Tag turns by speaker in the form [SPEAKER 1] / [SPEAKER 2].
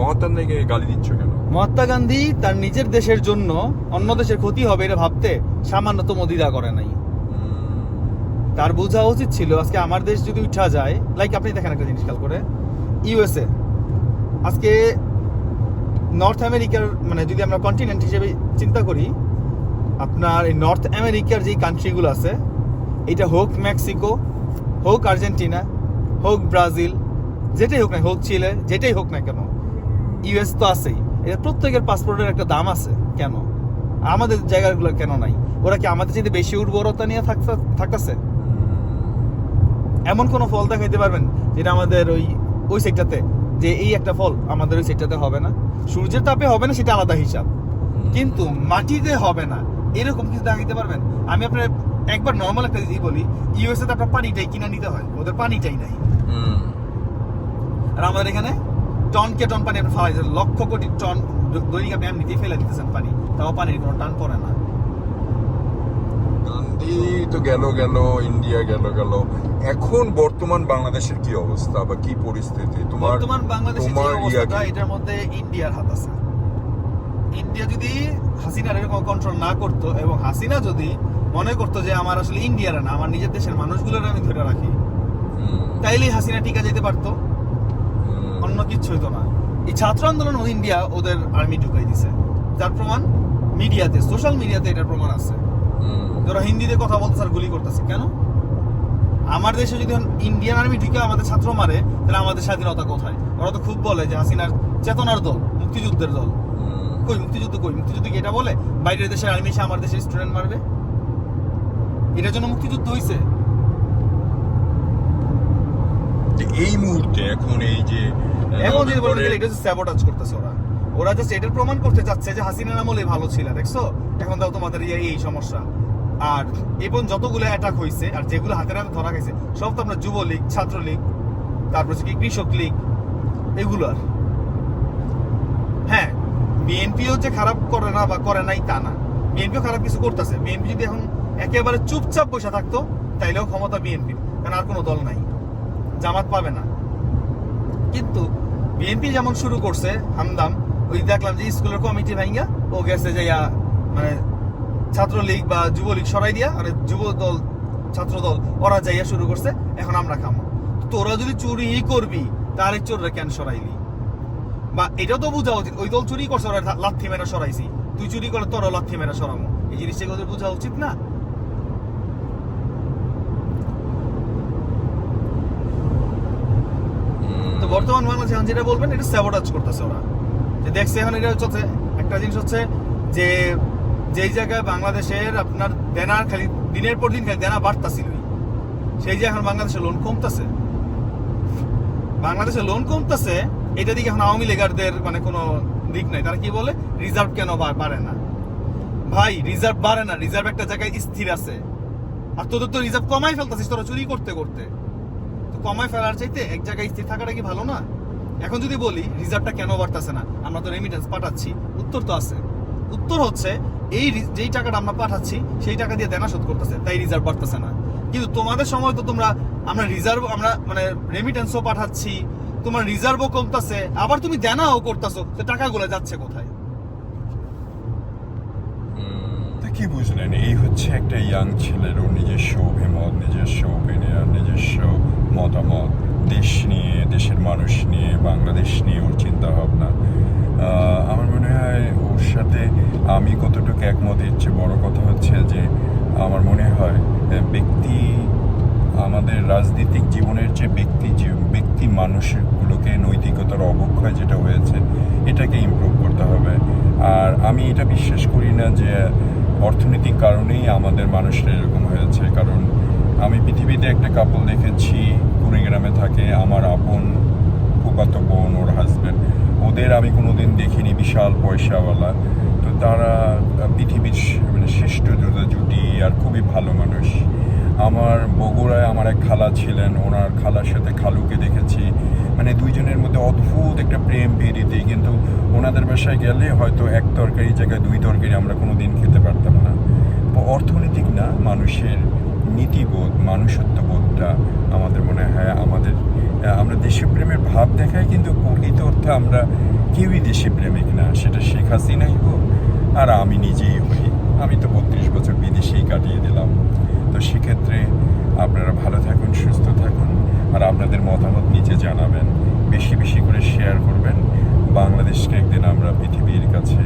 [SPEAKER 1] মহাত্মা গান্ধীকে গালি দিচ্ছ কেন?
[SPEAKER 2] মহাত্মা গান্ধী তার নিজের দেশের জন্য অন্য দেশের ক্ষতি হবে এটা ভাবতে সামান্যতম দ্বিধা করে নাই। তার বোঝা উচিত ছিল আজকে আমার দেশ যদি উঠা যায় লাইক আপনি দেখেন একটা জিনিস খেয়াল করে ইউএসএ আজকে নর্থ আমেরিকার মানে যদি আমরা কন্টিনেন্ট হিসেবে চিন্তা করি আপনার এই নর্থ আমেরিকার যেই কান্ট্রিগুলো আছে এটা হোক মেক্সিকো হোক আর্জেন্টিনা হোক ব্রাজিল যেটাই হোক না হোক চিলে যেটাই হোক না কেন ইউএস তো আছেই। এটা প্রত্যেকের পাসপোর্টের একটা দাম আছে। কেন? আমাদের জায়গাগুলো কেন নাই? ওরা কি আমাদের চাইতে বেশি উর্বরতা নিয়ে থাকতে থাকতেছে? এমন কোনো ফল দেখাইতে পারবেন যেটা আমাদের ওই ওই সাইডটাতে যে এই একটা ফল আমাদের ওই সাইডটাতে হবে না। সূর্যের তাপে হবে না সেটা আলাদা হিসাব। কিন্তু মাটিতে হবে না। এরকম কিছু দেখাইতে পারবেন? আমি আপনার একবার নর্মাল একটা জিনিস বলি ইউএসএ তে আপনার পানিটাই কিনা নিতে হয়। ওদের পানিটাই নাই। আর আমাদের এখানে টনকে টন পানি আপনি ফেলাই লক্ষ কোটি টন দৈনিক আপনি এমনিতেই ফেলে দিতেছেন পানি তাও পানির কোনো টান পড়ে না।
[SPEAKER 1] গান্ধী তো গেল গেল ইন্ডিয়া গেল গেল। এখন বর্তমান বাংলাদেশের কি অবস্থা বা কি পরিস্থিতি? তোমার
[SPEAKER 2] বর্তমান বাংলাদেশের
[SPEAKER 1] তোমার ইয়া
[SPEAKER 2] এটার মধ্যে ইন্ডিয়ার হাত আছে। ইন্ডিয়া যদি হাসিনার এরকম কন্ট্রোল না করতো এবং হাসিনা যদি মনে করতো যে আমার আসলে ইন্ডিয়ার না আমার নিজের দেশের মানুষগুলোর আমি ধরে রাখি তাইলে হাসিনা টিকা যেতে পারতো। অন্য কিচ্ছু হইতো না। এই ছাত্র আন্দোলন ও ইন্ডিয়া ওদের আর্মি ঢুকাই দিছে। যার প্রমাণ মিডিয়াতে সোশ্যাল মিডিয়াতে এটার প্রমাণ আছে। ওরা হিন্দিতে কথা বলতেছে আর গুলি করতেছে কেন? আমার দেশে যদি ইন্ডিয়ান আর্মি ঢুকে আমাদের ছাত্র মারে তাহলে আমাদের স্বাধীনতা কোথায়? ওরা তো খুব বলে যে হাসিনার চেতনার দল মুক্তিযুদ্ধের দল। কই মুক্তিযুদ্ধ কই? মুক্তিযুদ্ধ কি এটা বলে? বাইরের দেশের আর্মি এসে আমার দেশের স্টুডেন্ট মারবে? এটার জন্য মুক্তিযুদ্ধ হইছে
[SPEAKER 1] যে এই মুহূর্তে এখন এই যে
[SPEAKER 2] এখন যদি
[SPEAKER 1] নভেম্বরের-
[SPEAKER 2] এটা হচ্ছে স্যাবোটাজ করতেছে ওরা ওরা জাস্ট এটার প্রমাণ করতে চাচ্ছে যে হাসিনা আমলে ভালো ছিল দেখছ? এখন দাও তোমাদের এই এই সমস্যা। আর এবং যতগুলো অ্যাটাক হয়েছে আর যেগুলো হাতে হাতে ধরা গেছে সব তো আপনার যুবলীগ ছাত্রলীগ তারপর হচ্ছে কি কৃষক লীগ এগুলার হ্যাঁ বিএনপিও যে খারাপ করে না বা করে নাই তা না। বিএনপিও খারাপ কিছু করতেছে। বিএনপি যদি এখন একেবারে চুপচাপ বসে থাকতো তাইলেও ক্ষমতা বিএনপির কারণ আর কোনো দল নাই। জামাত পাবে না। কিন্তু বিএনপি যেমন শুরু করছে, হামদাম, ওই দেখলাম যে স্কুলের কমিটি ভাঙ্গা ও গেছে যে মানে ছাত্রলীগ বা যুবলীগ সরাই দিয়া, আর যুব দল ছাত্র দল ওরা যাইয়া শুরু করছে, এখন আমরা খামো। তোরা যদি চুরি করবি তার এই চোররা কেন সরাইলি? বা এটাও তো বোঝা উচিত, ওই দল চুরি করছে, ওরা লাথি মেরা সরাইছি। তুই চুরি করে তোরও লাথি মেরা সরামো। এই জিনিসটা বোঝা উচিত না
[SPEAKER 1] হুম,
[SPEAKER 2] তো বর্তমান বাংলাদেশে এখন যেটা বলবেন, এটা স্যাবোটাজ করতেছে ওরা। যে দেখছে এখন এটা হচ্ছে, একটা জিনিস হচ্ছে যে, যেই জায়গায় বাংলাদেশের আপনার দেনার খালি দিনের পর দিন খালি দেনা বাড়তাছিলই, সেই যে এখন বাংলাদেশে লোন কমতেছে। বাংলাদেশে লোন কমতেছে, এটা দিকে এখন আওয়ামী লীগারদের মানে কোনো দিক নাই। তারা কি বলে? রিজার্ভ কেন বাড়ে না। ভাই রিজার্ভ বাড়ে না। রিজার্ভ একটা জায়গায় স্থির আছে। আর তোদের তো রিজার্ভ কমাই ফেলতেছিস, তোরা চুরি করতে করতে। কমায় ফেলার চাইতে এক জায়গায় স্থির থাকাটা কি ভালো না? এখন যদি বলি, রিজার্ভটা কেন বাড়তেছে না? আমরা তো রেমিটেন্স পাঠাচ্ছি। উত্তর তো আছে। উত্তর হচ্ছে, এই যেই টাকাটা আমরা পাঠাচ্ছি, সেই টাকা দিয়ে দেনা শোধ করতেছে, তাই রিজার্ভ বাড়তেছে না। কিন্তু তোমাদের সময় তো তোমরা, আমরা রিজার্ভ, আমরা মানে রেমিটেন্সও পাঠাচ্ছি, তোমার রিজার্ভও কমতেছে, আবার তুমি দেনাও করতেছো, তো টাকাগুলো যাচ্ছে কোথায়?
[SPEAKER 3] কি বুঝলেন? এই হচ্ছে একটা ইয়াং ছেলের নিজস্ব অভিমত, নিজস্ব ওপিনিয়ন নিজস্ব মতামত, দেশ নিয়ে, দেশের মানুষ নিয়ে, বাংলাদেশ নিয়ে ওর চিন্তা ভাবনা আমার মনে হয় ওর সাথে আমি কতটুকু একমত, এর চেয়ে বড় কথা হচ্ছে যে আমার মনে হয় ব্যক্তি, আমাদের রাজনৈতিক জীবনের যে ব্যক্তি ব্যক্তি মানুষগুলোকে নৈতিকতার অবক্ষয় যেটা হয়েছে, এটাকে ইমপ্রুভ করতে হবে। আর আমি এটা বিশ্বাস করি না যে অর্থনৈতিক কারণেই আমাদের মানুষরা এরকম হয়েছে, কারণ আমি পৃথিবীতে একটা কাপল দেখেছি, কুড়িগ্রামে থাকে, আমার আপন ফুফাতো বোন, ওর হাজব্যান্ড ওদের আমি কোনোদিন দেখিনি, বিশাল পয়সাওয়ালা। তো তারা পৃথিবীর মানে শ্রেষ্ঠ জোড়া জুটি আর খুবই ভালো মানুষ। আমার বগুড়ায় আমার এক খালা ছিলেন, ওনার খালার সাথে খালুকে দেখেছি। মানে দুইজনের মধ্যে অদ্ভুত একটা প্রেম বেরিতে কিন্তু ওনাদের বাসায় গেলে হয়তো এক তরকারি জায়গায় দুই তরকারি আমরা কোনো দিন খেতে পারতাম না। অর্থনৈতিক না, মানুষের নীতিবোধ, মানুষত্ববোধটা আমাদের মনে হয় আমাদের আমরা দেশপ্রেমের ভাব দেখাই, কিন্তু প্রকৃত অর্থে আমরা কেউই দেশপ্রেমিক না। সেটা শেখ হাসিনাই হোক আর আমি নিজেই হই। আমি তো বত্রিশ বছর বিদেশেই কাটিয়ে দিলাম। তো সেক্ষেত্রে আপনারা ভালো থাকুন, সুস্থ থাকুন আর আপনাদের মতামত নিচে জানাবেন। বেশি বেশি করে শেয়ার করবেন। বাংলাদেশকে একদিন আমরা পৃথিবীর কাছে